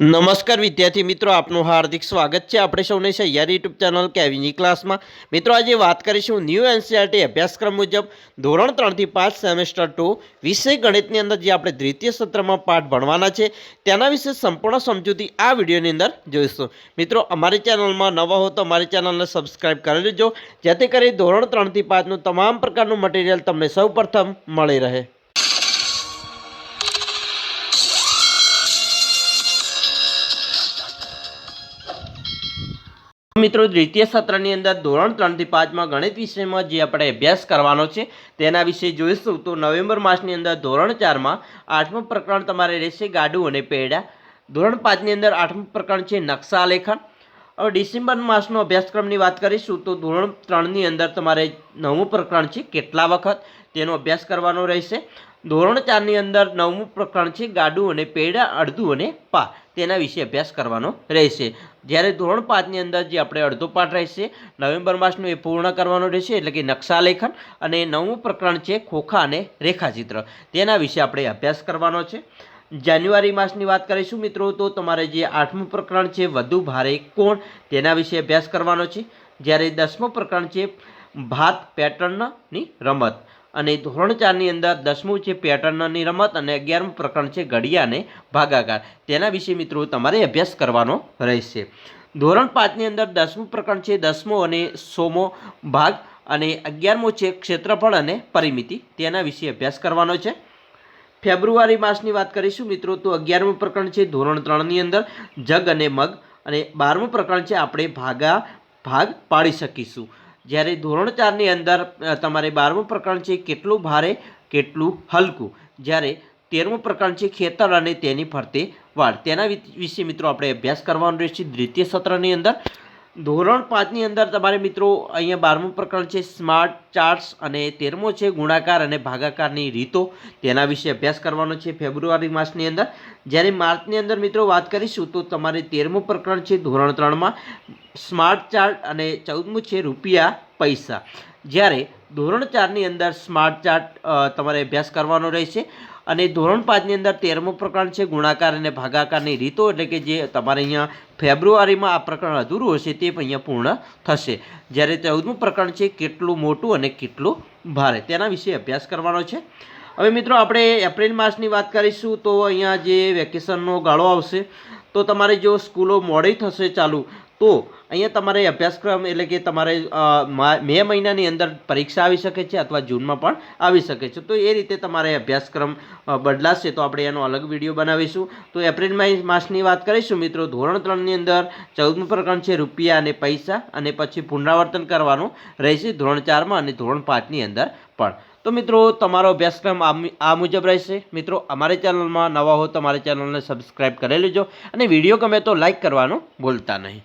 નમસ્કાર વિદ્યાર્થી મિત્રો, આપનું હાર્દિક સ્વાગત છે આપણે સૌને સહિયારી યુટ્યુબ ચેનલ કેવીની ક્લાસમાં. મિત્રો, આજે વાત કરીશું ન્યૂ એનસીઆરટી અભ્યાસક્રમ મુજબ ધોરણ ત્રણથી પાંચ સેમેસ્ટર ટુ વિષય ગણિતની અંદર જે આપણે દ્વિતીય સત્રમાં પાઠ ભણવાના છે, તેના વિશે સંપૂર્ણ સમજૂતી આ વિડીયોની અંદર જોઈશું. મિત્રો, અમારી ચેનલમાં નવા હો તો અમારી ચેનલને સબસ્ક્રાઈબ કરી લેજો, જેથી કરી ધોરણ ત્રણથી પાંચનું તમામ પ્રકારનું મટીરિયલ તમને સૌ મળી રહે. મિત્રો, દ્વિતીય સત્રની અંદર ધોરણ ત્રણથી પાંચમાં ગણિત વિષયમાં જે આપણે અભ્યાસ કરવાનો છે, તેના વિશે જોઈશું. તો નવેમ્બર માસની અંદર ધોરણ ચારમાં આઠમું પ્રકરણ તમારે રહેશે ગાડું અને પેડા. ધોરણ પાંચની અંદર આઠમું પ્રકરણ છે નકશા લેખન હવે ડિસેમ્બર માસનો અભ્યાસક્રમની વાત કરીશું, તો ધોરણ ત્રણની અંદર તમારે નવમું પ્રકરણ છે કેટલા વખત? તેનો અભ્યાસ કરવાનો રહેશે. ધોરણ ચારની અંદર નવમું પ્રકરણ છે, ગાડું અને પેડા, અડધું અને પા. તેના વિશે અભ્યાસ કરવાનો રહેશે. જ્યારે ધોરણ પાંચની અંદર જે આપણે અડધો પાઠ રહેશે, નવેમ્બર માસનું એ પૂર્ણ કરવાનો રહેશે, એટલે કે નકશા લેખન અને નવમું પ્રકરણ છે, ખોખા અને રેખાચિત્ર. તેના વિશે આપણે અભ્યાસ કરવાનો છે. જાન્યુઆરી માસની વાત કરીશું મિત્રો, તો તમારે જે આઠમું પ્રકરણ છે, વધુ ભારે કોણ, તેના વિશે અભ્યાસ કરવાનો છે. જ્યારે દસમું પ્રકરણ છે ભાત પેટર્નની રમત. અને ધોરણ ચારની અંદર દસમું છે પેટર્નની રમત અને અગિયારમું પ્રકરણ છે ઘડિયા અને ભાગાકાર. તેના વિશે મિત્રો તમારે અભ્યાસ કરવાનો રહેશે. ધોરણ પાંચની અંદર દસમું પ્રકરણ છે દસમો અને સોમો ભાગ અને અગિયારમો છે ક્ષેત્રફળ અને પરિમિતિ. તેના વિશે અભ્યાસ કરવાનો છે. ફેબ્રુઆરી માસની વાત કરીશું મિત્રો તો અગિયારમું પ્રકરણ છે ધોરણ ત્રણની અંદર જગ અને મગ. અને બારમું પ્રકરણ છે આપણે ભાગા ભાગ પાડી શકીશું. જ્યારે ધોરણ ચારની અંદર તમારે બારમું પ્રકરણ છે કેટલું ભારે, કેટલું હલકું? જ્યારે તેરમું પ્રકરણ છે ખેતર અને તેની ફરતે વાળ. તેના વિશે મિત્રો આપણે અભ્યાસ કરવાનો રહેશે દ્વિતીય સત્રની અંદર. ધોરણ પાંચની અંદર તમારે મિત્રો અહીંયા બારમું પ્રકરણ છે સ્માર્ટ ચાર્ટ્સ અને તેરમો છે ગુણાકાર અને ભાગાકારની રીતો. તેના વિશે અભ્યાસ કરવાનો છે ફેબ્રુઆરી માસની અંદર. જ્યારે માર્ચની અંદર મિત્રો વાત કરીશું તો તમારે તેરમું પ્રકરણ છે ધોરણ ત્રણમાં સ્માર્ટ ચાર્ટ અને ચૌદમું છે રૂપિયા પૈસા. જ્યારે ધોરણ ચારની અંદર સ્માર્ટ ચાર્ટ તમારે અભ્યાસ કરવાનો રહેશે. અને ધોરણ પાંચની અંદર તેરમું પ્રકરણ છે, ગુણાકાર અને ભાગાકારની રીતો, એટલે કે જે તમારે અહીંયા ફેબ્રુઆરીમાં આ પ્રકરણ અધૂરું હશે તે પણ અહીંયા પૂર્ણ થશે. જ્યારે ચૌદમું પ્રકરણ છે, કેટલું મોટું અને કેટલું ભારે. તેના વિશે અભ્યાસ કરવાનો છે. હવે મિત્રો, આપણે એપ્રિલ માસની વાત કરીશું, તો અહીંયા જે વેકેશનનો ગાળો આવશે, તો તમારે જો સ્કૂલો મોડી થશે ચાલુ તો અહીંયા તમારે અભ્યાસક્રમ એટલે કે તમારે મે મહિનાની અંદર પરીક્ષા આવી શકે છે અથવા જૂનમાં પણ આવી શકે છે. તો એ રીતે તમારે અભ્યાસક્રમ બદલાશે તો આપણે એનો અલગ વીડિયો બનાવીશું. તો એપ્રિલ માસની વાત કરીશું મિત્રો, ધોરણ ત્રણની અંદર ચૌદમું પ્રકરણ છે રૂપિયા અને પૈસા અને પછી પુનરાવર્તન કરવાનું રહેશે ધોરણ ચારમાં અને ધોરણ પાંચની અંદર પણ. તો મિત્રો, તમારો અભ્યાસક્રમ આ મુજબ રહેશે. મિત્રો, અમારી ચેનલમાં નવા હો તો અમારી ચેનલને સબસ્ક્રાઈબ કરી લેજો અને વીડિયો ગમે તો લાઈક કરવાનું ભૂલતા નહીં.